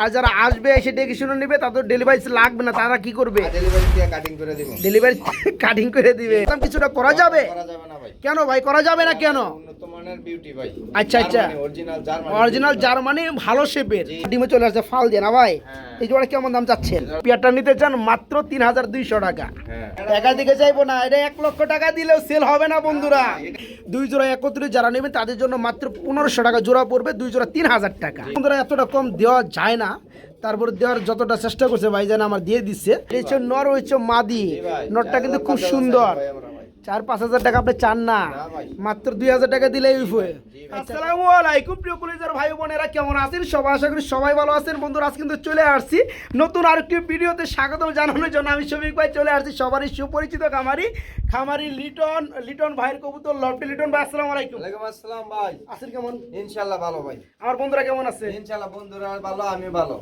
আর যারা আসবে এসে ডেকে শুনে নেবে তাদের ডেলিভারি লাগবে না তারা কি করবে? ডেলিভারি কাটিং করে দিব। কিছুটা করা যাবে? কেন ভাই করা যাবে না কেন? আচ্ছা, আচ্ছা। অরিজিনাল জার্মানি ভালো শেপের ডিমে চলে আসছে ফাল দিয়ে না ভাই? হ্যাঁ। এই জোড়া কেমন দাম চাচ্ছেন? পেয়ারটা নিতে চান মাত্র তিন হাজার দুইশো টাকা। হ্যাঁ। দিকে চাইব না এটা এক লক্ষ টাকা দিলেও সেল হবে না বন্ধুরা। দুই জোড়া একত্রে যারা নেবেন তাদের জন্য মাত্র পনেরোশো টাকা জোড়া পড়বে দুই জোড়া তিন হাজার টাকা। বন্ধুরা এতটা কম দেওয়া যায় না। তারপর দেওয়ার যতটা চেষ্টা করছে ভাই যেন আমার দিয়ে দিচ্ছে এই হচ্ছে নর হচ্ছে মাদি নরটা কিন্তু খুব সুন্দর। চার পাঁচ হাজার টাকা আপনি চান না। না ভাই। মাত্র দুই হাজার টাকা দিলেই হয়ে জি আসসালামু আলাইকুম প্রিয় পুলিশের ভাই বোনেরা কেমন আছেন? সবাই আশা করি সবাই ভালো আছেন। বন্ধুরা আজ কিন্তু চলে আসছি নতুন আরেকটি ভিডিওতে স্বাগতম জানানোর জন্য আমি শফিক ভাই চলে আসছি সবারই সুপরিচিত খামারি খামারি লিটন লিটন ভাইয়ের কবুতর লফটি লিটন ভাই আসসালামু আলাইকুম। ওয়ালাইকুম আসসালাম ভাই। আছেন কেমন? ইনশাআল্লাহ ভালো ভাই। আমার বন্ধুরা কেমন আছে? ইনশাআল্লাহ বন্ধুরা ভালো আমি ভালো।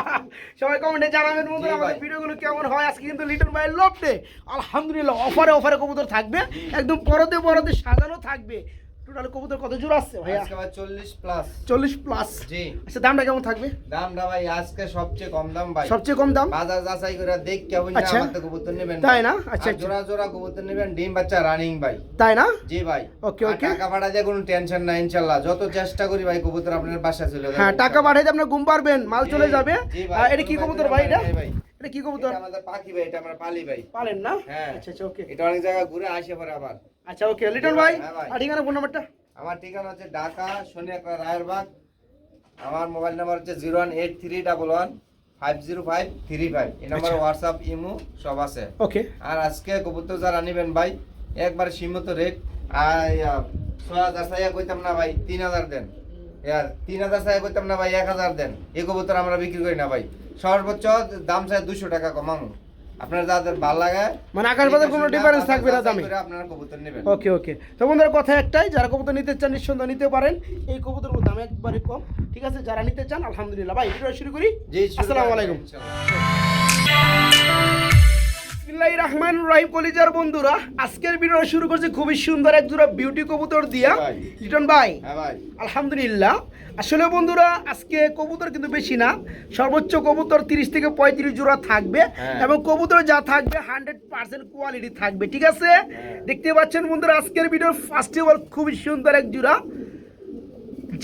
সবাই কমেন্টে জানাবেন বন্ধুরা। আমাদের ভিডিওগুলো কেমন হয়? আজকে কিন্তু লিটন ভাইয়ের লফটে আলহামদুলিল্লাহ অফারে অফারে কবুতর থাকবে একদম পরতে পরতে সাজানো থাকবে। টোটাল কবুতর কত জোড়া আসছে ভাইয়া? আজকে ভাই 40 প্লাস চল্লিশ প্লাস জি। আচ্ছা দামটা কেমন থাকবে? দামটা ভাই আজকে সবচেয়ে কম দাম ভাই। সবচেয়ে কম দাম? বাজার যাচাই করে দেখ কেমন। আমার তো কবুতর নেবেন। তাই না? আচ্ছা, আচ্ছা। জোড়া জোড়া কবুতর নেবেন ডিম বাচ্চা রানিং ভাই। তাই না? জি ভাই। ওকে, ওকে। টাকা ভাড়া দিয়ে কোনো টেনশন নাই ইনশাআল্লাহ। যত চেষ্টা করি ভাই কবুতর আপনার বাসা চলে যাবে। হ্যাঁ টাকা পাঠাইতে আপনার ঘুম পারবেন মাল চলে যাবে। ভাই, এটা কি কবুতর ভাই এটা? ভাই। এটা কি কবুতর? আমাদের পাখি ভাই এটা আমরা পালি ভাই। পালেন না? হ্যাঁ। আচ্ছা আচ্ছা ওকে। এটা অনেক জায়গায় ঘুরে আসে পরে আবার। আচ্ছা ওকে। লিটন ভাই ভাই, হ্যাঁ ভাই। আর ঠিকানা ফোন নাম্বারটা? আমার ঠিকানা হচ্ছে ঢাকা সোনিয়াকড়া রায়েরবাগ। আমার মোবাইল নাম্বার হচ্ছে zero one eight three double one five zero five three five. এই নাম্বার আচ্ছা। হোয়াটসঅ্যাপ ইমো সব আছে। ওকে। আর আজকে কবুতর যারা নিবেন ভাই একবার সীমিত রেট আর ছয় হাজার চাইয়া কইতাম না ভাই তিন হাজার দেন। আর তিন হাজার চাইয়া কইতাম না ভাই এক হাজার দেন। এই কবুতর আমরা বিক্রি করি না ভাই। সর্বোচ্চ দাম চাই দুশো টাকা কমামু। আপনার যাদের ভালো লাগে মানে আকাশ বাজার কোনো ডিফারেন্স থাকবে না দামে। আপনারা কবুতর নেবেন। ওকে ওকে। তো বন্ধুরা কথা একটাই যারা কবুতর নিতে চান নিঃসন্দেহ নিতে পারেন। এই কবুতরগুলোর দাম একবারে কম। ঠিক আছে যারা নিতে চান আলহামদুলিল্লাহ। ভাই ভিডিও শুরু করি। জি আসসালামু আলাইকুম। বিসমিল্লাহির রহমান রহিম কলিজার বন্ধুরা আজকের ভিডিও শুরু করছি খুবই সুন্দর এক জোড়া বিউটি কবুতর দিয়া। লিটন ভাই? হ্যাঁ আলহামদুলিল্লাহ। আসলে বন্ধুরা আজকে কবুতর কিন্তু বেশি না সর্বোচ্চ কবুতর তিরিশ থেকে পঁয়ত্রিশ জোড়া থাকবে হ্যাঁ। এবং কবুতর যা থাকবে হান্ড্রেড পার্সেন্ট কোয়ালিটি থাকবে ঠিক আছে? হ্যাঁ। দেখতে পাচ্ছেন বন্ধুরা আজকের ভিডিওর ফার্স্ট অফ অল খুবই সুন্দর এক জোড়া।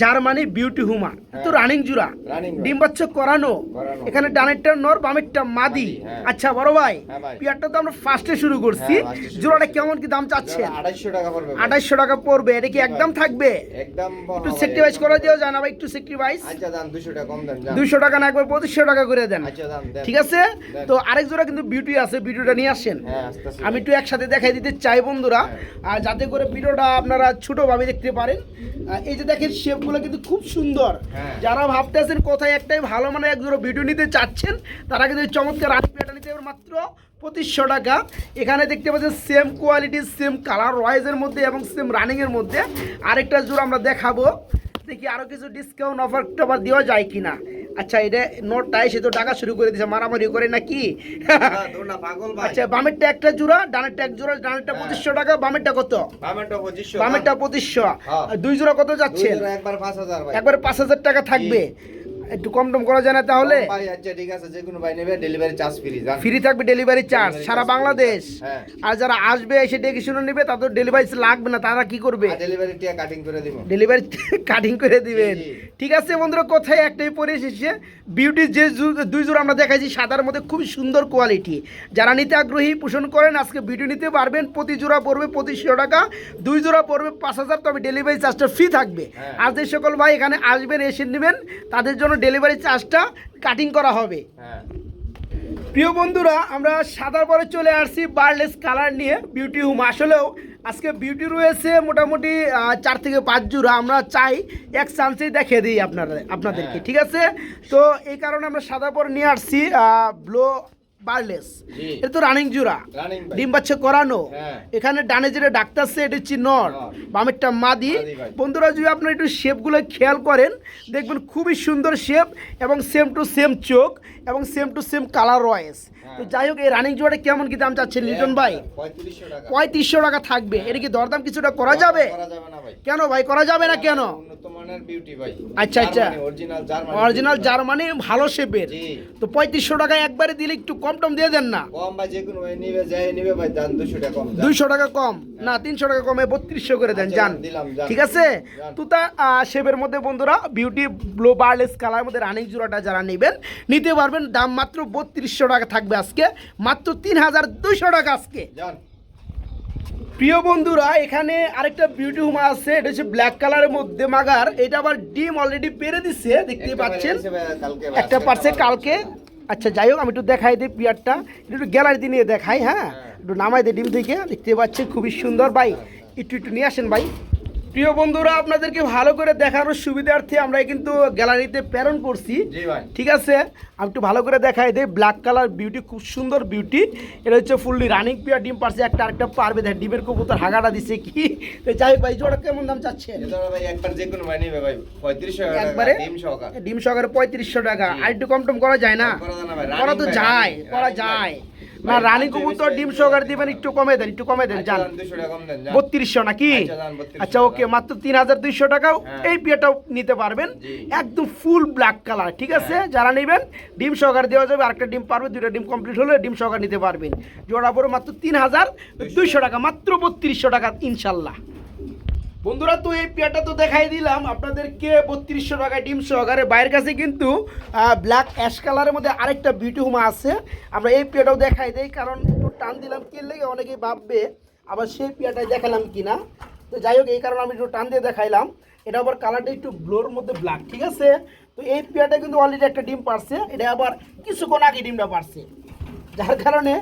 জার্মানি বিউটি হুমা তো হ্যাঁ। রানিং জুরা। ডিম বাচ্চা করানো। এখানে ডানেরটা নর বামেরটা মাদি। হ্যাঁ। আচ্ছা বড় ভাই হ্যাঁ পিয়ারটা তো আমরা ফার্স্টে শুরু করছি। জোড়াটা কেমন কি দাম চাচ্ছে? আড়াইশো টাকা পড়বে ভাই। আঠাইশশো টাকা পড়বে। এটা কি একদম থাকবে? একটু ভাই, সেক্রিফাইস করে দিও জানা ভাই একটু সেক্রিফাইস আচ্ছা দুশো টাকা না একবার পঁচিশশো টাকা করে দেন। আচ্ছা। ঠিক আছে? তো আরেক জোড়া কিন্তু বিউটি আছে ভিডিওটা নিয়ে আসেন। আমি একটু একসাথে দেখাই দিতে চাই বন্ধুরা। আর যাতে করে ভিডিওটা আপনারা ছোটোভাবে দেখতে পারেন। এই যে দেখেন শেপগুলো কিন্তু খুব সুন্দর। হ্যাঁ। যারা ভাবতেছেন কোথায় একটাই ভালো মানে এক দুটো ভিডিও নিতে চাচ্ছেন তারা কিন্তু চমৎকার আটপিয়াটা নিতে মাত্র পঁচিশশো টাকা। এখানে দেখতে পাচ্ছেন সেম কোয়ালিটি সেম কালার রয়েজের মধ্যে এবং সেম রানিংয়ের মধ্যে। আরেকটা জোর আমরা দেখাবো। দেখি আরও কিছু ডিসকাউন্ট অফার টফার দেওয়া যায় কিনা। আচ্ছা এটা নোটটাই সে তো টাকা শুরু করে দিছে মারামারি করে নাকি ভাই। আচ্ছা বামেরটা একটা জোড়া ডানেরটা এক জোড়া ডানেরটা হ্যাঁ। পঁচিশশো টাকা বামেরটা কত বামেরটা 2500 পঁচিশশো হ্যাঁ। দুই জোড়া কত যাচ্ছে জোড়া একবার 5000 ভাই। একবারে পাঁচ হাজার টাকা থাকবে একটু কম টম করা যায় না তাহলে ভাই, আচ্ছা, ঠিক আছে, যে কোনো ভাই নেবে, charge free, যান। ফ্রি থাকবে ডেলিভারি চার্জ সারা বাংলাদেশ হ্যাঁ। আর যারা আসবে এসে ডেকে শুনে নেবে তাদের ডেলিভারি লাগবে না তারা কি করবে টিয়া cutting করে দিব। ডেলিভারি কাটিং করে দিবেন। ঠিক আছে বন্ধুরা কোথায় একটাই পরে এসেছে বিউটির যে দুই জোড়া আমরা দেখাইছি সাদার মধ্যে খুব সুন্দর কোয়ালিটি যারা নিতে আগ্রহী পোষণ করেন আজকে ভিডিও নিতে পারবেন প্রতি জোড়া পড়বে পঁচিশশো টাকা দুই জোড়া পড়বে পাঁচ হাজার তবে ডেলিভারি চার্জটা ফ্রি থাকবে হ্যাঁ। আর যে সকল ভাই এখানে আসবেন এসে নেবেন তাদের জন্য ডেলিভারি চার্জটা কাটিং করা হবে হ্যাঁ। প্রিয় বন্ধুরা আমরা সাদার পরে চলে আসছি বার্লেস কালার নিয়ে বিউটি হোম আসলেও আজকে বিউটি রয়েছে মোটামুটি চার থেকে পাঁচ জোড়া আমরা চাই এক চান্সেই দেখে দিই আপনারা আপনাদেরকে হ্যাঁ। ঠিক আছে তো এই কারণে আমরা সাদা পরে নিয়ে আসছি ব্লো বার্লেস। এটা তো রানিং জোড়া ডিম বাচ্চা করানো হ্যাঁ। এখানে ডানে যেটা ডাক্তার সে এটা হচ্ছে নর। বামেরটা মাদি বন্ধুরা যদি আপনারা একটু শেপগুলো খেয়াল করেন দেখবেন খুবই সুন্দর শেপ এবং সেম টু সেম চোখ এবং সেম টু সেম কালার রয়েস। তো যাই হোক এই রানিং জোড়াটা কেমন কি দাম চাচ্ছেন লিটন ভাই? পঁয়ত্রিশশো টাকা। থাকবে। এটা কি দরদাম কিছুটা করা যাবে? কেন ভাই করা যাবে না কেন? ভাই। আচ্ছা, আচ্ছা। অরিজিনাল জার্মানি ভালো শেপের তো পঁয়ত্রিশশো টাকা একবারে দিলে একটু কম টম দিয়ে দেন না। দুইশো টাকা কম না তিনশো টাকা কমে বত্রিশশো করে দেন আচ্ছা, যান। ঠিক আছে। তুতা শেপের মধ্যে বন্ধুরা বিউটি ব্লো বার্লেস কালার মধ্যে রানিং জোড়াটা যারা নেবেন নিতে পারবেন। দাম মাত্র বত্রিশশো টাকা থাকবে আজকে? মাত্র তিন হাজার দুইশো টাকা আজকে। প্রিয় বন্ধুরা এখানে আরেকটা বিউটি হুমা আছে এটা হচ্ছে ব্ল্যাক কালারের মধ্যে মাগার। এটা আবার ডিম অলরেডি পেরে দিচ্ছে দেখতে পাচ্ছেন? একটা পারছে কালকে। আচ্ছা যাই হোক আমি একটু দেখাই দিই পিয়ারটা। একটু গ্যালারিতে নিয়ে দেখাই হ্যাঁ? একটু নামাই দিই ডিম থেকে দেখতে পাচ্ছি খুবই সুন্দর। ভাই একটু একটু নিয়ে আসেন ভাই। প্রিয় বন্ধুরা আপনাদেরকে ভালো করে দেখানোর সুবিধার্থে আমরা কিন্তু গ্যালারিতে প্রেরণ করছি। ঠিক আছে? আমি একটু ভালো করে দেখাই দিই। ব্ল্যাক কালার বিউটি খুব সুন্দর বিউটি এটা হচ্ছে ফুললি রানিং পিয়ার ডিম পারছে একটা আরেকটা পারবে। দেখ ডিমের কবুতর হাগাটা দিছে কি? তো যাই হোক ভাই জোড়া কেমন দাম ভাই একবার ডিম সহকার। পঁয়ত্রিশশো টাকা। আর একটু কম টম করা যায় না? করা তো যায় করা যায়। না রানী কবুতর ডিম সহকার দিবেন একটু কমে দেন একটু কমে দেন আচ্ছা, যান দাম 200 টাকা কম দেন, যান। বত্রিশশো নাকি? আচ্ছা, যান, 3200 আচ্ছা ওকে মাত্র তিন হাজার দুইশো টাকাও হ্যাঁ। এই বিয়েটাও নিতে পারবেন। একদম ফুল ব্ল্যাক কালার ঠিক আছে? যারা নেবেন ডিম সহকারে দেওয়া যাবে আরেকটা ডিম পারবে দুইটা ডিম কমপ্লিট হলে ডিম সহকারে নিতে পারবেন। জোড়া পরে মাত্র তিন হাজার দুইশো টাকা মাত্র বত্রিশশো টাকা ইনশাল্লাহ। বন্ধুরা, তো এই পেয়ারটা তো দেখাই দিলাম। আপনাদেরকে বত্রিশশো টাকায় ডিম সহকারে। বাইরের কাছে কিন্তু ব্ল্যাক অ্যাশ কালারের মধ্যে আরেকটা বিউটি হুমা আছে। আমরা এই পেয়ারটাও দেখাই দেই, কারণ একটু টান দিলাম, কে লেগে অনেকেই ভাববে আবার সেই পেয়ারটাই দেখালাম কিনা। তো যাই হোক, এই কারণে আমি একটু টান দিয়ে দেখাইলাম। এটা আবার কালারটা একটু ব্লোর মধ্যে ব্ল্যাক ঠিক আছে? তো এই পেয়ারটা কিন্তু অলরেডি একটা ডিম পারছে। এটা আবার কিছুক্ষণ আগে ডিমটা পারছে। যার কারণে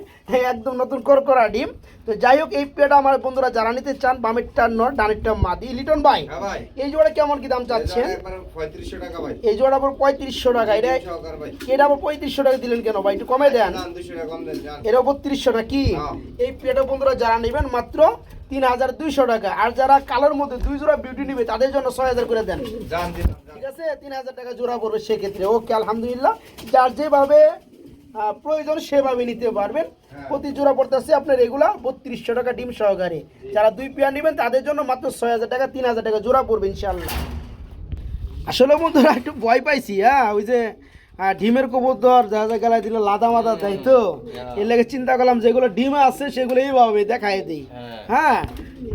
একদম নতুন করকরা ডিম। তো যাই হোক এই পেয়ারটা আমার বন্ধুরা যারা নিতে চান বামেরটা নর ডানেরটা মাদি লিটন ভাই হ্যাঁ ভাই। এই জোড়া কেমন কি দাম চাচ্ছেন? এটা একবার 3500 টাকা ভাই। এই জোড়া আবার পঁয়ত্রিশশো টাকা এটা এটা আবার পঁয়ত্রিশশো টাকা দিলেন কেন ভাই? একটু কমে দেন। দাম 200 টাকা কম দেন যান। এটা বত্রিশশো নাকি হ্যাঁ। এই পেটা বন্ধুরা যারা নেবেন মাত্র তিন হাজার দুইশো টাকা। আর যারা কালোর মধ্যে দুই জোড়া বিউটি নিবে তাদের জন্য ছয় হাজার করে দেন। ঠিক আছে? তিন হাজার টাকা জোড়া পড়বে সেক্ষেত্রে। ওকে আলহামদুলিল্লাহ। যার যেভাবে প্রয়োজন সেভাবে নিতে পারবেন। হ্যাঁ। প্রতি জোড়া পড়তেছে আপনার এগুলা বত্রিশশো টাকা ডিম সহকারে। যারা দুই পেয়ার নেবেন তাদের জন্য মাত্র ছয় হাজার টাকা তিন হাজার টাকা জোড়া পড়বে ইনশাল্লাহ আসলে বন্ধুরা একটু ভয় পাইছি হ্যাঁ ওই যে ডিমের কবুতর যা যা গেলায় দিলে লাদা মাদা দেয় তো। এর লাগে চিন্তা করলাম যেগুলো ডিম আছে সেগুলো এইভাবে দেখাই দিই। হ্যাঁ। হ্যাঁ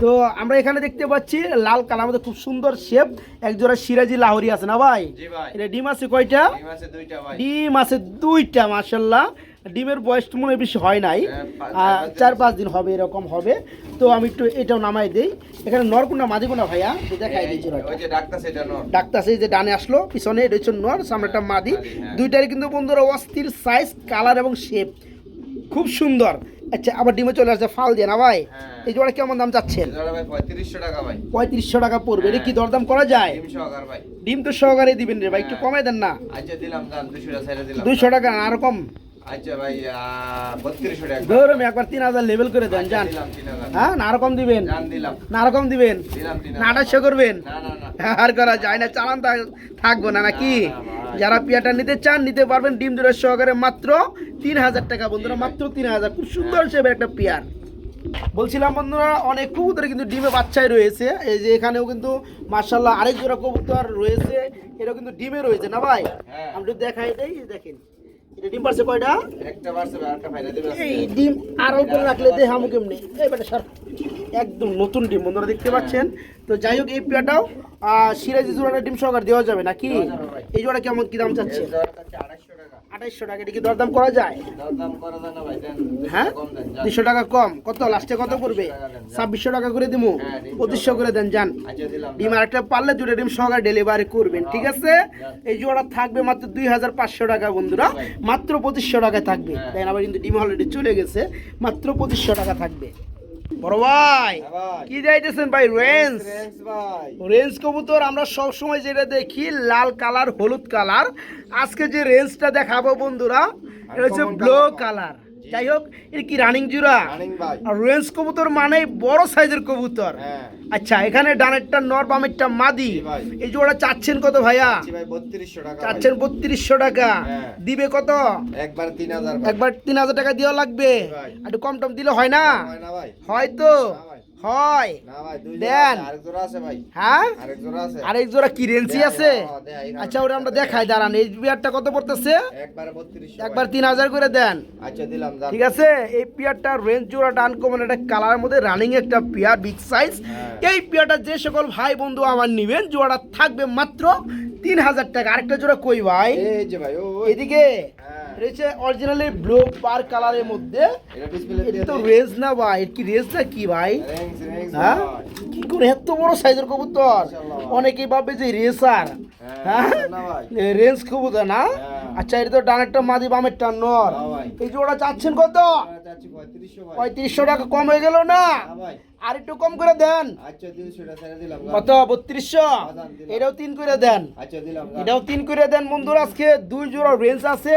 তো আমরা এখানে দেখতে পাচ্ছি লাল কালার মধ্যে খুব সুন্দর শেপ একজোড়া সিরাজি লাহরি আছে না ভাই? এটা ডিম আছে কয়টা? ডিম আছে দুইটা ভাই। ডিম আছে দুইটা মাসাল্লাহ ডিমের বয়স তো মনে হয় বেশি হয় নাই। হ্যাঁ, চার পাঁচ দিন। হবে। এরকম হবে। তো আমি একটু এটাও নামাই দেই। এখানে নরকুন্ডা মাদিকুন্ডা ভাইয়া দেখাই যে ডাক্তার সেই যে ডানে আসলো পিছনে এটা হচ্ছে নর সামনেটা মাদি। হ্যাঁ। দুইটারই কিন্তু বন্ধুরা অস্থির সাইজ কালার এবং শেপ খুব সুন্দর। আচ্ছা আবার ডিমে চলে আসছে ফাল দিয়ে না ভাই? হ্যাঁ। এই জোড়া কেমন দাম চাচ্ছেন? এটা ভাই 3500 টাকা ভাই। পঁয়ত্রিশশো টাকা পড়বে। এটা কি। দরদাম করা যায়? ডিম তো সহকারে দিবেন রে ভাই একটু। কমাই দেন না। আচ্ছা 200 টাকা আরও কম? আচ্ছা ভাই আহ, 3200 টাকা। ধরুন একবার তিন হাজার লেভেল করে দেন যান হ্যাঁ না দিবেন? জান দিলাম। না আরও কম দিবেন? দিলাম 3000 না আঠাশশো করবেন? না না না। আর করা যায় না চালান থাকব না নাকি? না, না, ভাই। যারা পিয়াটা নিতে চান নিতে পারবেন ডিম জোড়ের সহকারে মাত্র তিন হাজার টাকা বন্ধুরা মাত্র তিন হাজার। খুব সুন্দর হিসেবে একটা পিয়ার। বলছিলাম বন্ধুরা অনেক কবুতর কিন্তু ডিমে বাচ্চাই রয়েছে। এই যে এখানেও কিন্তু মার্শাল্লাহ আরেক জোড়া কবুতর রয়েছে। এটা কিন্তু ডিমে রয়েছে না ভাই? হ্যাঁ। আমি দেখাই দেই দেখেন। ডিম পারছে কয়টা? একটা বারছে আরেকটা ফাইনা দিবে এই ডিম আরও করে রাখলে কেমনি? এই বেটা একদম নতুন ডিম বন্ধুরা দেখতে পাচ্ছেন। তো যাই হোক এই পেয়াটাও সিরাজি জোড়াটা ডিম সহকার দেওয়া যাবে নাকি। এই জোড়া কেমন কি দাম চাচ্ছে? আঠাইশশো টাকা এটা কি দরদাম করা যায়? দেন 200 হ্যাঁ? কম দেন যান। দুশো টাকা কম কত? লাস্টে কত পড়বে টাকা দেন, যান। ছাব্বিশশো টাকা করে দিবো হ্যাঁ, পঁচিশশো করে দেন যান। আচ্ছা ডিম পারলে দুটো ডিম সহকারে ডেলিভারি করবেন ঠিক আছে? এই জোড়া থাকবে মাত্র দুই হাজার পাঁচশো টাকা বন্ধুরা। মাত্র পঁচিশশো টাকা থাকবে। হ্যাঁ। তাই আবার কিন্তু ডিম অলরেডি চলে গেছে। মাত্র পঁচিশশো টাকা থাকবে। বড় ভাই কি যাইতেছেন ভাই রেঞ্জ? ভাই। রেঞ্জ কবুতর আমরা সব সময় যেটা দেখি লাল কালার হলুদ কালার। আজকে যে রেঞ্জটা দেখাবো বন্ধুরা এটা হচ্ছে ব্লু কালার। যাই হোক এটা কি রানিং জুরা আর রেঞ্জ কবুতর মানে বড় সাইজের কবুতর। হ্যাঁ। আচ্ছা এখানে ডানেরটা নর বামেরটা মাদি। এই জোড়া চাচ্ছেন কত ভাইয়া? জি বত্রিশশো টাকা চাচ্ছেন বত্রিশশো টাকা। হ্যাঁ। দিবে কত? একবার তিন হাজার একবার তিন হাজার টাকা দেওয়া লাগবে। একটু কম টম দিলে হয় না? হয় হয়তো। হয়। দেন। আরেক জোড়া কি রেঞ্চি আছে? আচ্ছা ওটা আমরা দেখাই দাঁড়ান এই বিয়ারটা কত পড়তেছে? একবার তিন হাজার করে দেন। আচ্ছা দিলাম ঠিক আছে? এই পিয়ারটা রেঞ্জ জোড়াটা আনকমন এটা কালারের মধ্যে রানিং একটা পিয়ার বিগ সাইজ। এই পিয়ারটা যে সকল ভাই বন্ধু আমার নিবেন জোড়াটা থাকবে মাত্র তিন হাজার টাকা। আরেকটা জোড়া কই ভাই? এই যে ভাই এদিকে। হ্যাঁ। রয়েছে অরিজিনালি ব্লু পার কালারের মধ্যে। এটা তো। রেজ না ভাই কি রেজটা কি ভাই? হ্যাঁ? কি করে এত বড় সাইজের কবুতর। অনেকেই ভাবে যে রেসার হ্যাঁ, হ্যাঁ। রেঞ্জ কবুতর না? হ্যাঁ। আচ্ছা এটা তো ডানেরটা মাদি বামেরটা নর। এই যে ওটা চাচ্ছেন কত? পঁয়ত্রিশশো টাকা কম হয়ে গেল না? আর একটু কম করে দেন। আচ্ছা। কত? বত্রিশশো? এটাও তিন করে দেন। আচ্ছা। এটাও তিন করে দেন বন্ধুরা আজকে। দুই জোড়া রেঞ্জ আছে।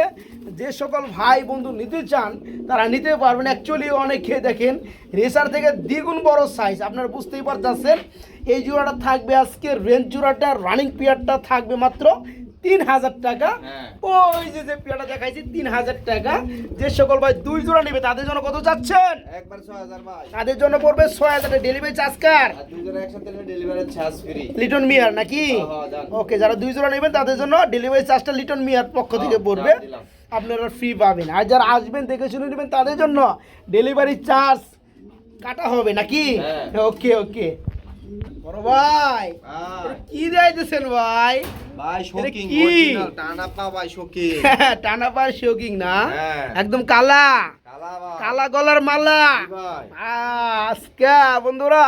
যে সকল ভাই বন্ধু নিতে চান তারা নিতে পারবেন। অ্যাকচুয়ালি অনেকে দেখেন রেসার থেকে দ্বিগুণ বড় সাইজ আপনারা বুঝতেই পারতেছেন এই জোড়াটা থাকবে আজকে রেঞ্জ জোড়াটা রানিং পিয়ারটা থাকবে মাত্র তিন হাজার টাকা হ্যাঁ। ওই যে যে পিয়ারটা দেখাইছি তিন হাজার টাকা যে সকল ভাই দুই জোড়া নেবে তাদের জন্য কত চাচ্ছেন একবার ছয় হাজার ভাই। তাদের জন্য পড়বে ছয় হাজার ডেলিভারি চার্জ কার। লিটন মিয়ার নাকি হ্যাঁ, হ্যাঁ। ওকে যারা দুই জোড়া নেবেন তাদের জন্য ডেলিভারি চার্জটা লিটন মিয়ার পক্ষ থেকে পড়বে আপনারা ফ্রি পাবেন আর যারা আসবেন দেখে শুনে নেবেন তাদের জন্য ডেলিভারি চার্জ কাটা হবে নাকি। ওকে ওকে বড় ভাই ভাই, কি দিয়েছেন ভাই? ভাই, শৌখিন, কি? টানা পা ভাই, শৌখিন। টানা পার শোকিং না। একদম কালা। কালা গলার মালা। আজকে বন্ধুরা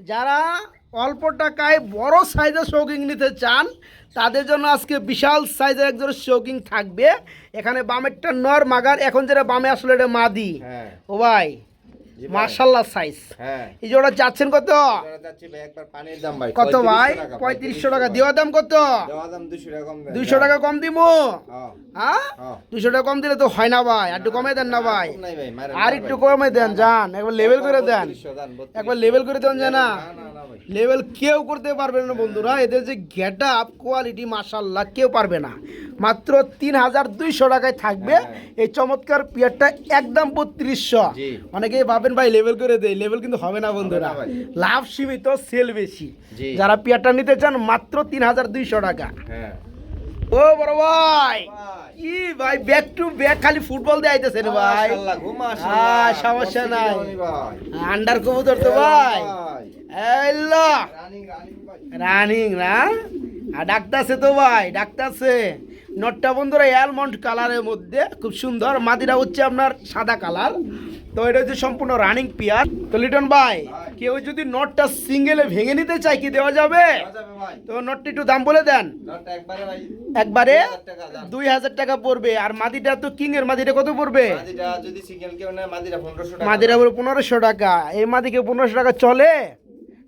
যারা অল্প টাকায় বড় সাইজের শৌকিং নিতে চান তাদের জন্য আজকে বিশাল সাইজের একজন শৌকিং থাকবে। এখানে বামেরটা নর মাগার এখন যেটা বামে আসলে এটা মাদি। হ্যাঁ, ও ভাই। মার্শাল্লাহ সাইজ হ্যাঁ। এই জোড়া যাচ্ছেন কত? কত ভাই? পঁয়ত্রিশশো টাকা। দাম কত? দেওয়া দাম 200 টাকা কম দুইশো টাকা কম দিব? হ্যাঁ, হ্যাঁ? হ্যাঁ। দুইশো টাকা কম দিলে তো হয় না ভাই। আর একটু কমে দেন না ভাই। আর একটু। কমে দেন যান। একবার লেভেল করে দেন। 3200 দেন, 3200 একবার লেভেল করে দেন যে না। না, না, না ভাই। লেভেল কেউ করতে পারবে না বন্ধুরা। এদের যে গেট আপ কোয়ালিটি মাসাল্লাহ কেউ পারবে না। মাত্র তিন হাজার দুইশো টাকায় থাকবে হ্যাঁ। এই চমৎকার পিয়ারটা একদম বত্রিশশো অনেকে ভাবেন ভাই লেভেল করে দেয় লেভেল কিন্তু হবে না বন্ধুরা ভাই। লাভ সীমিত সেল বেশি যারা পিয়ারটা নিতে চান মাত্র তিন হাজার দুইশো টাকা হ্যাঁ। ও বড় ভাই। কি ভাই ব্যাক টু ব্যাক খালি ফুটবল দিয়ে আইতেছেন ভাই। সমস্যা নাই। আন্ডার কবুতর তো ভাই। রানিং, রানিং ভাই। রানিং না ডাক্তারছে তো ভাই ডাক্তার ডাক্তারছে নটটা বন্ধুরা অ্যালমন্ড কালারের মধ্যে খুব সুন্দর। মাদিরা হচ্ছে আপনার সাদা কালার তো এটা হচ্ছে সম্পূর্ণ রানিং পিয়ার তো লিটন ভাই কেউ যদি নটটা সিঙ্গেলে ভেঙে নিতে চায় কি দেওয়া যাবে। তো নটটা একটু দাম বলে দেন। একবারে ভাই। একবারে 2000 টাকা দাম। দুই হাজার টাকা পড়বে। আর মাদিটা তো কিং এর মাদিটা কত পড়বে? মাদিটা যদি single কেউ নেয়, মাদিটা 1500 টাকা। মাদিরা পনেরোশো টাকা। এই মাদিকে পনেরোশো টাকা চলে?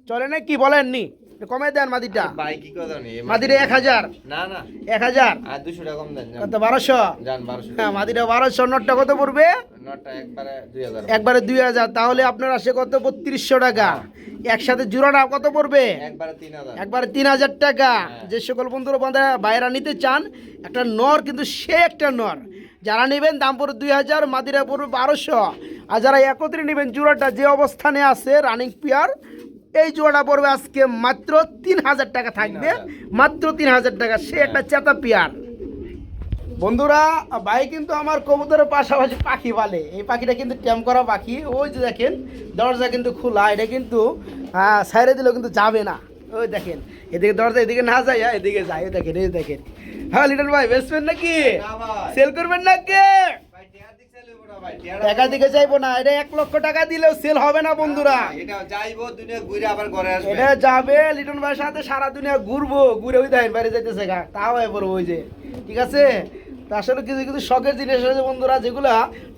চলে না কি বলেননি? কমে দেন মাদিটা ভাই, কি কথা নেই, এক হাজার। না, না। এক হাজার। আর 200 টাকা কম দেন, কত বারোশো? যান, 1200 হ্যাঁ। মাদিরা বারোশো নটটা কত পড়বে? নটটা একবারে 2000 একবারে দুই হাজার। তাহলে আপনার আসে কত? বত্রিশশো টাকা। একসাথে জোড়াটা কত পড়বে? একবারে 3000 একবারে তিন হাজার টাকা। হ্যাঁ। যে সকল বন্ধুরা বান্ধা বাইরা নিতে চান একটা নর কিন্তু সে একটা নর। যারা নেবেন দাম পড়বে দুই হাজার মাদিরা পড়বে বারোশো। আর যারা একত্রে নেবেন জোড়াটা যে অবস্থানে আছে রানিং পিয়ার এই জোড়াটা পড়বে আজকে মাত্র তিন হাজার টাকা থাকবে। মাত্র তিন হাজার টাকা সে একটা চেতা পিয়ার। বন্ধুরা ভাই কিন্তু আমার কবুতরের পাশাপাশি পাখি বলে এই পাখিটা কিন্তু ট্যাম করা পাখি। ওই যে দেখেন দরজা কিন্তু খোলা। এটা কিন্তু হ্যাঁ সাইডে দিলেও কিন্তু যাবে না। ওই দেখেন এদিকে দরজা এদিকে না যায় হ্যাঁ, এদিকে যায়। দেখেন এই দেখেন। হ্যাঁ লিটল ভাই বেচবেন নাকি? সেল করবেন নাকি ভাই, টিয়ার দিক চাইলে বড় ভাই, টিয়ার টাকা দিকে চাইব না এটা এক লক্ষ টাকা দিলেও সেল হবে না বন্ধুরা। এটা যাইবো দুনিয়া ঘুরে আবার ঘরে আসবে। এটা যাবে লিটন ভাইয়ের সাথে সারা দুনিয়া ঘুরবো ঘুরে ওই দেখেন বাইরে যাইতেছে গা তাও হয়ে পড়ব ওই যে। ঠিক আছে? আসলে কিছু কিছু শখের জিনিস আছে বন্ধুরা যেগুলা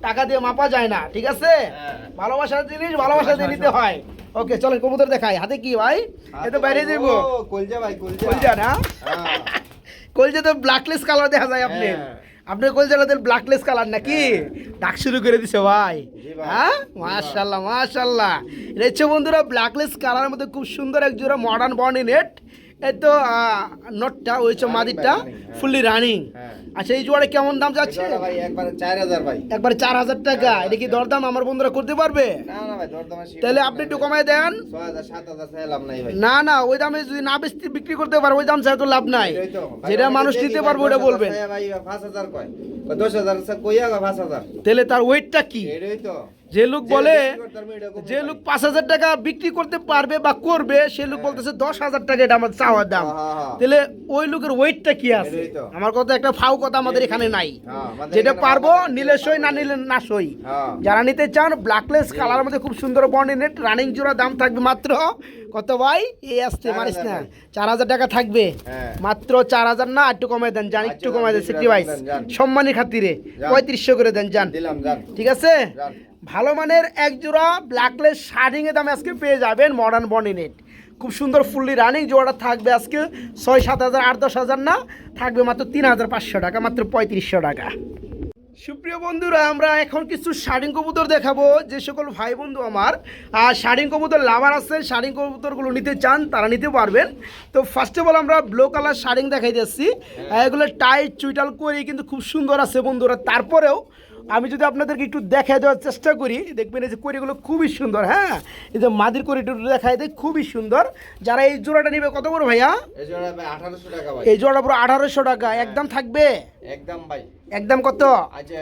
টাকা দিয়ে মাপা যায় না ঠিক আছে? হ্যাঁ। ভালোবাসার জিনিস ভালোবাসা দিয়ে নিতে হয়। ওকে চলেন কবুতর দেখাই। হাতে কি ভাই? এ তো বাইরে দিব কলজা ভাই কলজা। কলজা না? হ্যাঁ। কলজা তো ব্ল্যাকলেস কালার দেখা যায় আপনি আপনি কোন দেন ব্ল্যাকলেস কালার নাকি? ডাক শুরু করে দিছে ভাই। হ্যাঁ? মাশাল্লাহ মাশাল্লাহ এটা হচ্ছে বন্ধুরা ব্ল্যাকলেস কালারের মধ্যে খুব সুন্দর এক জোড়া মডার্ন বর্নি নেট এই তো নটটা ওই হচ্ছে মাদিরটা হ্যাঁ। ফুললি রানিং হ্যাঁ। আচ্ছা এই জোড়া কেমন দাম যাচ্ছে? একবারে চার হাজার টাকা। এটা কি দরদাম আমার বন্ধুরা করতে পারবে? তাহলে আপনি একটু। কমায় দেন। না না ওই দামে যদি না বেশি বিক্রি করতে পারো ওই দাম ছাড়া তো লাভ নাই। যেটা মানুষ নিতে পারব ওটা বলবেন। তাহলে তার ওয়েটটা কি? এটাই তো। যে লোক বলে যে লোক পাঁচ হাজার টাকা বিক্রি করতে পারবে বা করবে সে লোক বলতেছে দশ হাজার টাকা এটা আমার চাওয়ার দাম। হ্যাঁ, হ্যাঁ, হ্যাঁ। তাহলে ওই লোকের ওয়েটটা কি আছে? আমার কথা একটা ফাউ কথা আমাদের এখানে নাই। হ্যাঁ, যেটা পারব নিলে সই না নিলে না সই। হ্যাঁ। যারা নিতে চান ব্ল্যাকলেস কালার মধ্যে খুব সুন্দর বন্ডি নেট রানিং জোড়া দাম থাকবে মাত্র কত ভাই? এই আসছে চার মারিস না। চার হাজার টাকা থাকবে। হ্যাঁ। মাত্র চার হাজার না একটু কমাই দেন যান একটু কমাই দেন যান, সিক্সটি বাইশ যান, যান। সম্মানী খাতিরে পঁয়ত্রিশশো করে দেন যান। ঠিক আছে। ভালো মানের এক জোড়া ব্ল্যাকলেস শার্টিং এর দামে আজকে পেয়ে যাবেন মডার্ন বডি নেট খুব সুন্দর ফুললি রানিং জোড়াটা থাকবে আজকে ছয়, সাত হাজার, আট, দশ হাজার না, থাকবে মাত্র তিন হাজার পাঁচশো টাকা, মাত্র পঁয়ত্রিশশো টাকা। সুপ্রিয় বন্ধুরা, আমরা এখন কিছু শাড়িং কবুতর দেখাবো। যে সকল ভাই বন্ধু আমার আর শাড়িং কবুতর লাভার আছেন শাড়িং কবুতরগুলো নিতে চান, তারা নিতে পারবেন। তো ফার্স্ট অফ অল আমরা ব্লু কালার শাড়িং দেখাই দিচ্ছি এগুলো টাইট চুইটাল করে কিন্তু খুব সুন্দর আছে বন্ধুরা। তারপরেও আমি যদি আপনাদেরকে একটু দেখা দেওয়ার চেষ্টা করি দেখবেন এই যে কড়িগুলো খুবই সুন্দর হ্যাঁ? এই যে মাদির কড়ি দেখায় দেয় খুবই সুন্দর। যারা এই জোড়াটা নেবে কত বড় ভাইয়া? এই জোড়াটা ভাই টাকা ভাই। এই জোড়া পুরো আঠারোশো টাকা একদম থাকবে? একদম ভাই। একদম কত? আচ্ছা।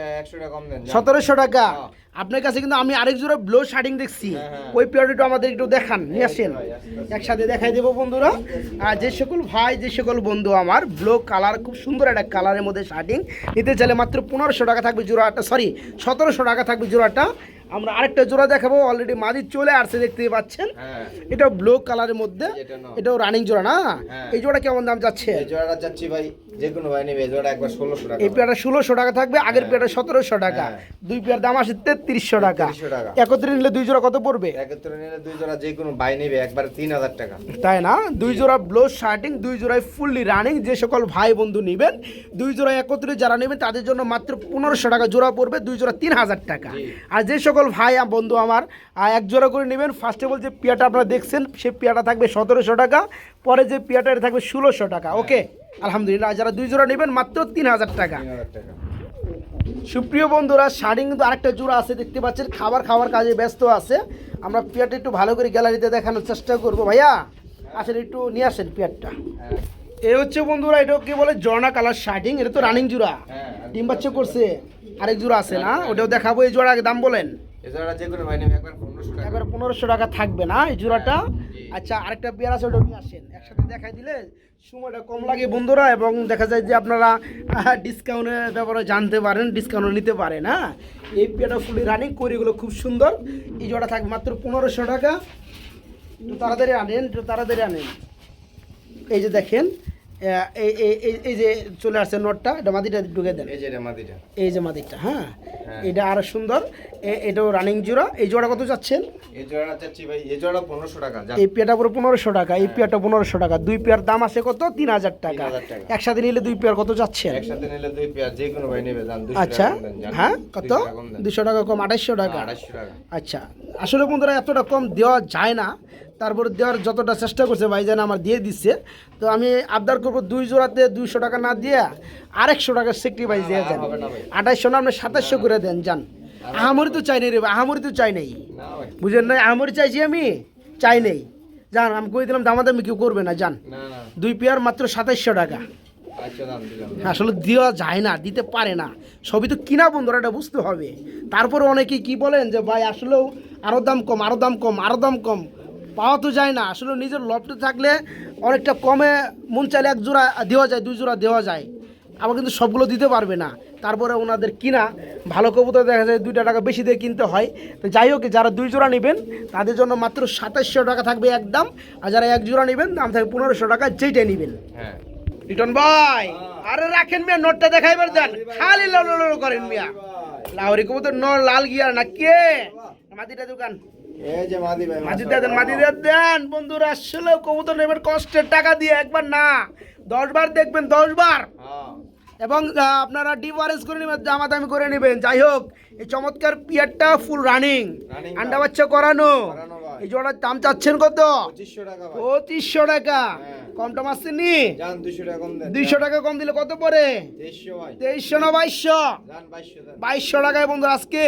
সতেরোশো টাকা। হ্যাঁ। আপনার কাছে কিন্তু আমি আরেক জোড়া ব্লো শার্টিং দেখছি। হ্যাঁ, হ্যাঁ। ওই পিরিয়ডটা আমাদের একটু দেখান নিয়ে আসেন। একসাথে দেখাই দেবো বন্ধুরা। আর যে সকল ভাই যে সকল বন্ধু আমার ব্লো কালার খুব সুন্দর একটা কালারের মধ্যে শার্টিং নিতে চাইলে মাত্র পনেরোশো টাকা থাকবে জোড়াটা সরি সতেরোশো টাকা থাকবে জোড়াটা। আমরা আরেকটা জোড়া দেখাবো অলরেডি মাদি চলে আসছে দেখতে পাচ্ছেন? এটা ব্লু কালারের মধ্যে এটাও রানিং জোড়া না? হ্যাঁ। এই জোড়া কেমন দাম যাচ্ছে? এই জোড়াটা চাচ্ছি ভাই যে কোনো ভাই নেবে এই জোড়া একবার ষোলোশো টাকা। এই পেয়ারটা ষোলোশো টাকা থাকবে আগের হ্যাঁ। পেয়ারটা সতেরোশো টাকা। হ্যাঁ। দুই পেয়ার দাম আসে তেত্রিশশো টাকা। 3300 টাকা। একত্রে নিলে দুই জোড়া কত পড়বে? একত্রে নিলে দুই জোড়া যে কোনো ভাই নেবে একবার তিন হাজার টাকা। তাই না? দুই জোড়া ব্লাউজ শার্টিং দুই জোড়ায় ফুললি রানিং যে সকল ভাই বন্ধু নেবেন দুই জোড়া একত্রে যারা নেবেন তাদের জন্য মাত্র পনেরোশো টাকা জোড়া পড়বে দুই জোড়া তিন হাজার টাকা। আর যে সকল ভাই আ- বন্ধু আমার এক জোড়া করে নেবেন। ফার্স্টে বল যে পিয়াটা আপনারা দেখছেন সে পিয়াটা থাকবে সতেরোশো টাকা পরে যে পিয়াটা এটা থাকবে ষোলোশো টাকা ওকে আলহামদুলিল্লাহ যারা দুই জোড়া নেবেন মাত্র তিন হাজার টাকা। সুপ্রিয় বন্ধুরা শাড়ি কিন্তু আরেকটা জোড়া আছে দেখতে পাচ্ছেন খাবার খাওয়ার কাজে ব্যস্ত আছে। আমরা পিয়ারটা একটু ভালো করে গ্যালারিতে দেখানোর চেষ্টা করব ভাইয়া। আসলে একটু নিয়ে আসেন পিয়ারটা। হ্যাঁ। এ হচ্ছে বন্ধুরা এটা কি বলে জর্না কালার শার্টিং এটা তো রানিং জোড়া। হ্যাঁ ডিম বাচ্চা করছে আরেক জোড়া আছে না? ওটাও দেখাবো এই জোড়া দাম বলেন। এই জোড়া যে কোনো ভাই নেবে একবার পনেরোশো টাকা। একবার পনেরোশো টাকা থাকবে না এই জোড়াটা? আচ্ছা আরেকটা পেয়ার আছে ওটা নিয়ে আসেন। একসাথে দেখাই দিলে সময়টা কম লাগে বন্ধুরা এবং দেখা যায় যে আপনারা ডিসকাউন্টের ব্যাপারে জানতে পারেন ডিসকাউন্ট নিতে পারেন হ্যাঁ? এই পেয়ারটা ফুলি রানিং করিগুলো খুব সুন্দর। এই জোড়া থাকবে মাত্র পনেরোশো টাকা। একটু তাড়াতাড়ি আনেন একটু তাড়াতাড়ি আনেন। এই যে দেখেন এই যে চলে আসছে নোটটা এটা মাটিটা ঢুকে দেন। এই যে মাদিটা এই যে মাদিরটা হ্যাঁ? হ্যাঁ। এটা আরও সুন্দর। এটাও রানিং জোড়া। এই জোড়া কত এই জোড়া চাচ্ছি ভাই এই জোড়া পনেরোশো টাকা এই পেয়ারটা পুরো পনেরোশো টাকা এই পেয়ারটা পনেরোশো টাকা। দুই পেয়ার দাম আছে কত? তিন হাজার টাকা। একসাথে নিলে দুই পেয়ার কত যাচ্ছেন? একসাথে নিলে দুই পেয়ার যে কোনো ভাই নেবে আচ্ছা। হ্যাঁ? কত? 200 টাকা কম দেন। দুশো টাকা কম টাকা। আড়াইশো টাকা। আচ্ছা। আসলে বন্ধুরা এতটা কম দেওয়া যায় না। তারপরে দেওয়ার যতটা চেষ্টা করছে ভাইজান আমার দিয়ে দিচ্ছে। তো আমি আবদার করব দুই জোড়াতে দুইশো টাকা না দিয়ে আরেকশো টাকা সেক্রিফাইস দিয়ে যান হবে না না আপনি সাতাশশো করে দেন যান। আহামরি তো চাই নেই রে আহামরি তো চাই নেই। না বুঝেন নাই? আহামরি চাইছি আমি চাই নেই। যান আমি কই দিলাম দামাদামি কেউ করবে না যান। না না। দুই পেয়ার মাত্র সাতাইশশো টাকা। আচ্ছা আসলে দেওয়া যায় না দিতে পারে না। সবই তো কিনা বন্ধুরা এটা বুঝতে হবে। তারপরে অনেকে কি বলেন যে ভাই আসলেও আরও দাম কম আরও দাম কম আরও দাম কম। পাওয়া তো যায় না। আসলে নিজের লফটে থাকলে অনেকটা কমে মন চাইলে এক জোড়া দেওয়া যায় দুই জোড়া দেওয়া যায়। আবার কিন্তু সবগুলো দিতে পারবে না। তারপরে ওনাদের কিনা ভালো কবুতর দেখা যায় দুইটা টাকা বেশি দিয়ে কিনতে হয়। তো যাই হোক যারা দুই জোড়া নেবেন তাদের জন্য মাত্র সাতাশশো টাকা থাকবে একদম। আর যারা এক জোড়া নেবেন দাম থাকবে পনেরোশো টাকা যেইটাই নেবেন। হ্যাঁ। রিটন ভাই আরে রাখেন মিয়া নোটটা দেখাইবার দেন। খালি লাল করেন মিয়া। লাহরি কবুতর ন লাল গিয়ার না কে? মাদিটা দোকান। এই যে মাদি ভাই মাদি দেন মাদি দেন। বন্ধুরা আসলে কবুতর নেবেন কষ্টের টাকা দিয়ে একবার না দশ বার দেখবেন দশ বার। হ্যাঁ। এবং আপনারা ডিফারেন্স করে নেবেন করে যাই হোক এই চমৎকার পিয়ারটা ফুল রানিং। আন্ডা বাচ্চা করানো। এই জোড়ার দাম চাচ্ছেন কত? পঁচিশশো টাকা হ্যাঁ। কম টম আসছেনি দুইশো টাকা কম দিলে কত পড়ে? তেইশশো না বাইশশো? বাইশশো টাকায় বন্ধুরা আজকে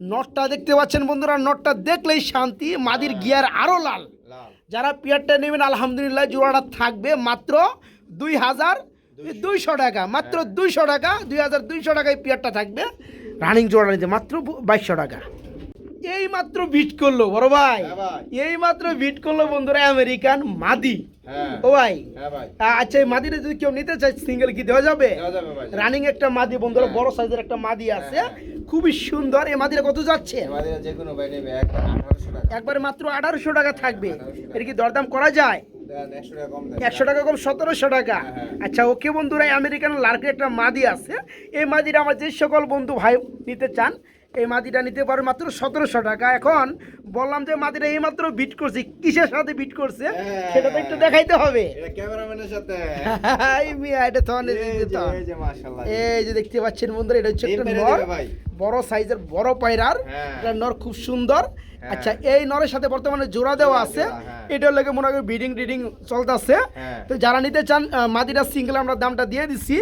নটটা দেখতে পাচ্ছেন বন্ধুরা নটটা দেখলেই শান্তি মাদির গিয়ার আরও লাল। যারা পিয়ারটা নেবেন আলহামদুলিল্লাহ জোড়াটা থাকবে মাত্র দুই হাজার দুইশো টাকা মাত্র দুইশো টাকা দুই হাজার দুইশো টাকায় পিয়ারটা থাকবে। রানিং জোড়া নিতে মাত্র বাইশশো টাকা। এই মাত্র বিট করল বড় ভাই। হ্যাঁ। এই মাত্র বিট করল বন্ধুরা আমেরিকান মাদি। হ্যাঁ। ও ভাই। হ্যাঁ আচ্ছা এই মাদিটা যদি কেউ নিতে চায় সিঙ্গেল কি দেওয়া যাবে? রানিং একটা মাদি বন্ধুরা। বড় সাইজের একটা মাদি আছে। খুবই সুন্দর। এই মাদিটা কত যাচ্ছে? একবার মাত্র আঠারোশো টাকা থাকবে। 1800 এর কি দরদাম করা যায়? একশো টাকা কম সতেরোশো টাকা। আচ্ছা ওকে বন্ধুরা আমেরিকান লার্কের একটা মাদি আছে। এই মাদিটা আমার যে সকল বন্ধু ভাই নিতে চান এই মাদিটা নিতে পারো মাত্র সতেরোশো টাকা। এখন বললাম যে মাদিটা এই মাত্র বিট করছে। কিসের সাথে বিট করছে? হ্যাঁ। সেটা তো একটু দেখাইতে হবে। ক্যামেরাম্যানের সাথে। এই মিয়া, এটা তো এই যে হবে। এই যে মাশাআল্লাহ। এই যে দেখতে পাচ্ছেন বন্ধুরা এটা হচ্ছে একটা নর। বড় সাইজের বড় পায়রার। হ্যাঁ। এটা নর খুব সুন্দর। হ্যাঁ। আচ্ছা এই নরের সাথে বর্তমানে জোড়া দেওয়া আছে। এটার লেগে মনে হয় ব্রিডিং টিডিং চলতেছে। তো যারা নিতে চান মাদিরা সিঙ্গেল আমরা দামটা দিয়ে দিচ্ছি।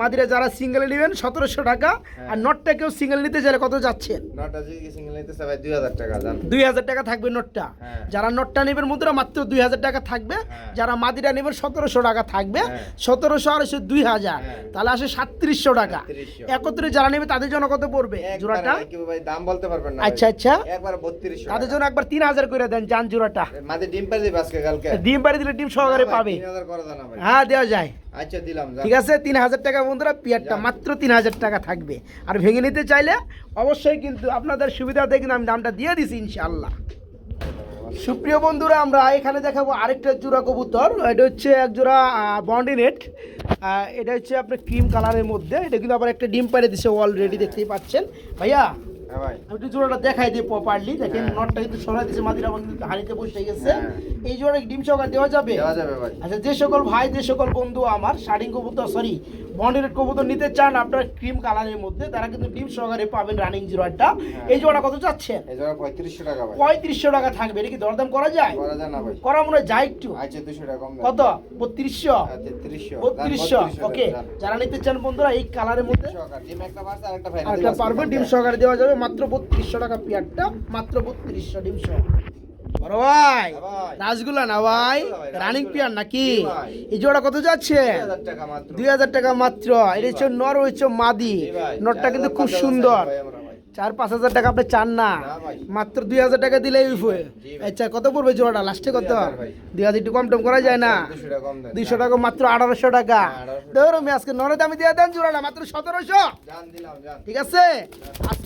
মাদিরা যারা সিঙ্গেল নেবেন সতেরোশো টাকা। আর নটটা কেউ সিঙ্গেল নিতে চাইলে কত যাচ্ছে নটা যদি সিঙ্গেল নিতে চাই দুই হাজার টাকা দুই হাজার টাকা থাকবে নোটটা। হ্যাঁ। যারা নোটটা নেবেন মুদ্রা মাত্র দুই হাজার টাকা থাকবে। হ্যাঁ। যারা মাদিরা নেবেন সতেরোশো টাকা থাকবে। হ্যাঁ। সতেরোশো আর এসে দুই হাজার। তাহলে আসে সাতত্রিশশো টাকা। একত্রে যারা নেবে তাদের জন্য কত পড়বে জোড়াটা? দাম বলতে পারবেন না আচ্ছা আচ্ছা। একবার বত্রিশশো তাদের জন্য একবার তিন হাজার করে দেন যান জোড়াটা। ডিম বাড়ি দিলে ডিম সহকারে পাবে। হ্যাঁ দেওয়া যায়। আচ্ছা দিলাম ঠিক আছে তিন হাজার টাকা বন্ধুরা পিয়ারটা মাত্র তিন হাজার টাকা থাকবে। আর ভেঙে নিতে চাইলে অবশ্যই কিন্তু আপনাদের সুবিধা দেখে আমি দামটা দিয়ে দিছি ইনশাআল্লাহ। সুপ্রিয় বন্ধুরা আমরা এখানে দেখাবো আরেকটা জোড়া কবুতর। এটা হচ্ছে এক জোড়া বন্ডিনেট এটা হচ্ছে আপনার ক্রিম কালারের মধ্যে। এটা কিন্তু আবার একটা ডিম পাড়ে দিছে অলরেডি দেখতেই পাচ্ছেন। ভাইয়া একটু জোড়াটা দেখাই দিই প্রপারলি দেখেন হ্যাঁ। নটটা কিন্তু সরাই দিয়েছে মাদিরা কিন্তু হাড়িতে বসে গেছে। হ্যাঁ। এই জোড়া ডিম সহকার দেওয়া যাবে? দেওয়া যাবে ভাই। আচ্ছা যে সকল ভাই যে সকল বন্ধু আমার শাড়ি কবুতর সরি বন্ডের কবুতর নিতে চান আপনার ক্রিম কালারের মধ্যে তারা কিন্তু ডিম সহকারে পাবেন রানিং জিরো জিরোটা এই জোড়া কত চাচ্ছেন? এই জন্য পঁয়ত্রিশশো টাকা ভাই। পঁয়ত্রিশশো টাকা থাকবে এটা কি দরদাম করা যায়? করা যায় না ভাই। করা মনে যায় একটু। আচ্ছা দুশো টাকা কত? বত্রিশশো? হ্যাঁ, তেত্রিশশো। বত্রিশশো? ওকে যারা নিতে চান বন্ধুরা এই কালারের মধ্যে ডিম একটা পারবে ডিম সহকারে দেওয়া যাবে। মাত্র বত্রিশশো টাকা পেয়ারটা মাত্র বত্রিশশো ডিম সহ। বড় ভাই। রাসগুলা না ভাই? রানিং রাসগুলা। নাকি? এই জোড়া কত যাচ্ছে? দুই হাজার টাকা মাত্র। এটা হচ্ছে নর হচ্ছে মাদি। ভাই, কিন্তু খুব সুন্দর। চার পাঁচ হাজার টাকা আপনি চান না। মাত্র দুই হাজার টাকা দিলেই আচ্ছা কত পড়বে জোড়াটা? লাস্টে কত? 2000 দুই হাজার একটু কম টম করা যায় না? দুইশো টাকা মাত্র আঠারোশো টাকা। 1800 ধরো আমি আজকে নরে দামে দিয়ে দেন জোড়াটা মাত্র সতেরোশো। ঠিক আছে?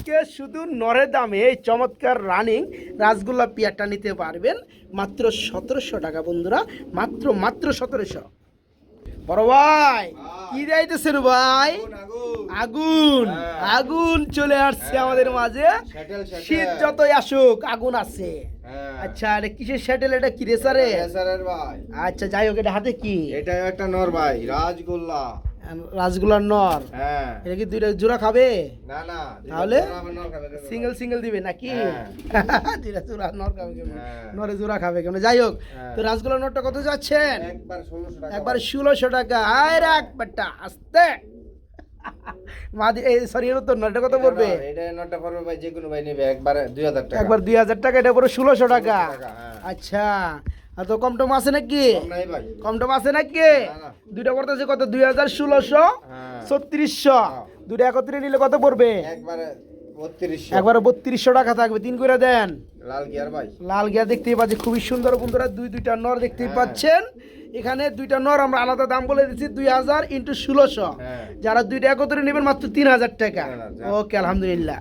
আজকে শুধু নরে দামে এই চমৎকার রানিং রাসগোল্লা পিয়ারটা নিতে পারবেন। মাত্র সতেরোশো টাকা বন্ধুরা মাত্র মাত্র সতেরোশো। বড় ভাই কি যাইতেছেন ভাই? আগুন, আগুন। হ্যাঁ। চলে আসছে আমাদের মাঝে। শীত যতই আসুক আগুন আছে। হ্যাঁ। আচ্ছা এটা কিসের স্যাটেল এটা কি রেসারে আচ্ছা যাই হোক এটা হাতে কি? এটা একটা নর ভাই রাজগোল্লা রাসগোল্লার নর। হ্যাঁ। এটা কি দুইটা জোড়া খাবে? না না তাহলে? সিঙ্গেল সিঙ্গেল দিবে নাকি? হ্যাঁ। দুইটা জোড়া নর খাবে কেমন? হ্যাঁ। নরে জোড়া খাবে কেমন? যাই হোক। তো রাসগোল্লার নটটা কত যাচ্ছেন? একবার ষোলোশো টাকা। আয় রাখ বেটা আস্তে। মাদি এই সরি এর উত্তর নটা কত পড়বে? এটা নটা পড়বে ভাই যে কোনো ভাই নেবে একবার দুই হাজার টাকা। একবার দুই হাজার টাকা এটা পড়ে ষোলোশো টাকা। আচ্ছা আর তো কম টম আছে নাকি? কম টম আছে নাকি। দুইটা করতেছে কত? দুই হাজার ষোলোশো? হ্যাঁ। ছত্রিশশো? হ্যাঁ। দুইটা একত্রে নিলে কত পড়বে? একবারে বত্রিশশো। টাকা থাকবে। তিন করে দেন। লাল গিয়ার ভাই। লাল গিয়া দেখতেই পাচ্ছি খুবই সুন্দর বন্ধুরা। দুই দুইটা নর দেখতেই হ্যাঁ। পাচ্ছেন। এখানে দুইটা নর আমরা আলাদা দাম বলে দিচ্ছি দুই হাজার ইন্টু ষোলোশো। হ্যাঁ। যারা দুইটা একত্রে নেবেন মাত্র তিন হাজার টাকা। 3000 ওকে আলহামদুলিল্লাহ।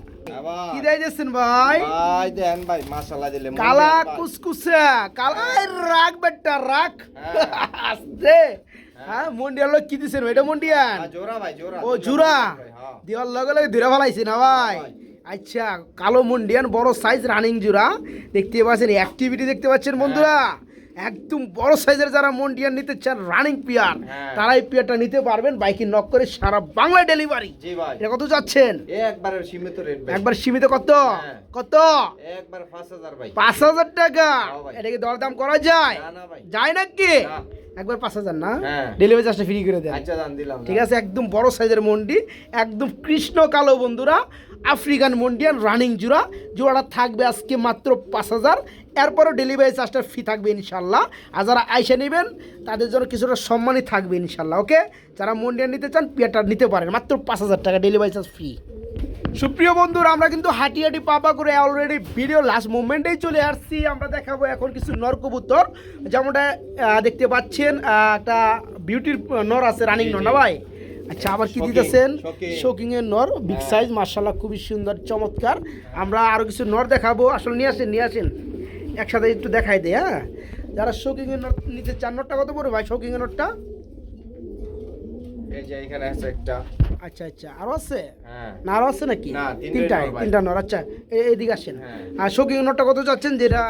কি দেয় দিচ্ছেন ভাই? ভাই দেন ভাই মাশাআল্লাহ দিলে কালা। কুসকুসে কালা রাখ বেটা রাখ হ্যাঁ। আস্তে। হ্যাঁ মন্ডিয়াল লোক কি দিছেন এটা মন্ডিয়ান হ্যাঁ, জোড়া ভাই জোড়া ও হ্যাঁ। দেওয়ার লগে লগে ধরে ফেলাইছি না ভাই। আচ্ছা কালো মুন্ডিয়ান বড় সাইজ রানিং জুরা দেখতে পাচ্ছেন অ্যাক্টিভিটি দেখতে পাচ্ছেন বন্ধুরা। একদম বড় সাইজের যারা মন্ডিয়ান নিতে চান রানিং পিয়ার। তারা এই পিয়ারটা নিতে পারবেন। বাইকে নক করে সারা বাংলায় ডেলিভারি এটা কত যাচ্ছেন? একবারে সীমিত রেট একবার সীমিত কত? হ্যাঁ। কত? একবার পাঁচ হাজার ভাই। পাঁচ হাজার টাকা। হ্যাঁ ভাই। এটা কি দরদাম করা যায়? যায় নাকি? একবার পাঁচ হাজার না। ডেলিভারি চার্জটা ফ্রি করে দেন। আচ্ছা দিলাম ঠিক আছে একদম বড় সাইজের মন্ডি একদম কৃষ্ণ কালো বন্ধুরা আফ্রিকান মন্ডিয়ান রানিং জোড়া। জোড়াটা থাকবে আজকে মাত্র পাঁচ হাজার। এরপরও ডেলিভারি চার্জটা ফ্রি থাকবে ইনশাল্লাহ আর যারা আইসা নেবেন তাদের জন্য কিছুটা সম্মানই থাকবে ইনশাল্লাহ ওকে যারা মন্ডিয়ান নিতে চান পিয়ারটা নিতে পারেন মাত্র পাঁচ হাজার টাকা ডেলিভারি চার্জ ফ্রি সুপ্রিয় বন্ধুরা আমরা কিন্তু হাঁটি হাঁটি পাপা করে অলরেডি ভিডিও লাস্ট মুভমেন্টেই চলে আসছি। আমরা দেখাবো এখন কিছু নর কবুতর। যেমনটা দেখতে পাচ্ছেন একটা বিউটির নর আছে রানিং নর না ভাই? আচ্ছা আবার কি দিতেছেন. শোকিং এর নর বিগ। সাইজ মার্শাল্লাহ খুবই সুন্দর চমৎকার। আমরা আরও কিছু নর দেখাবো। আসলে নিয়ে আসেন নিয়ে আসেন। একসাথে একটু দেখাই দেয় হ্যাঁ? যারা শৌকিং নর নিতে চান নোটটা কত পড়বে ভাই? শৌকিং নরটা এই যে এখানে আছে একটা। আচ্ছা আচ্ছা। আরও আছে? হ্যাঁ। না আরও আছে নাকি? তিনটা তিনটা নর আচ্ছা এদিকে আসেন। হ্যাঁ। আর শোকিং নোটটা কত চাচ্ছেন যেটা?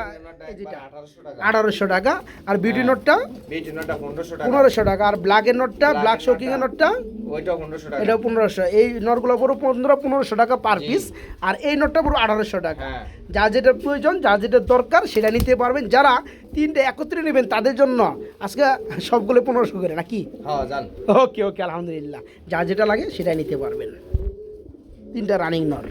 আঠারোশো টাকা। আর বিউটি হ্যাঁ। নোটটা পনেরোশো টাকা। পনেরোশো টাকা। আর ব্ল্যাকের নোটটা ব্ল্যাক শোকিং এর নোটটা এটা পনেরোশো এই নোটগুলো পুরো পনেরো পনেরোশো টাকা পার পিস আর এই নোটটা পুরো আঠারোশো টাকা। হ্যাঁ। যা যেটা প্রয়োজন যা যেটা দরকার সেটা নিতে পারবেন। যারা তিনটে একত্রে নেবেন তাদের জন্য। আজকে সবগুলো পনেরোশো করে নাকি? হ্যাঁ ওকে ওকে আলহামদুলিল্লাহ। যা যেটা লাগে সেটাই নিতে পারবেন। তিনটা রানিং নর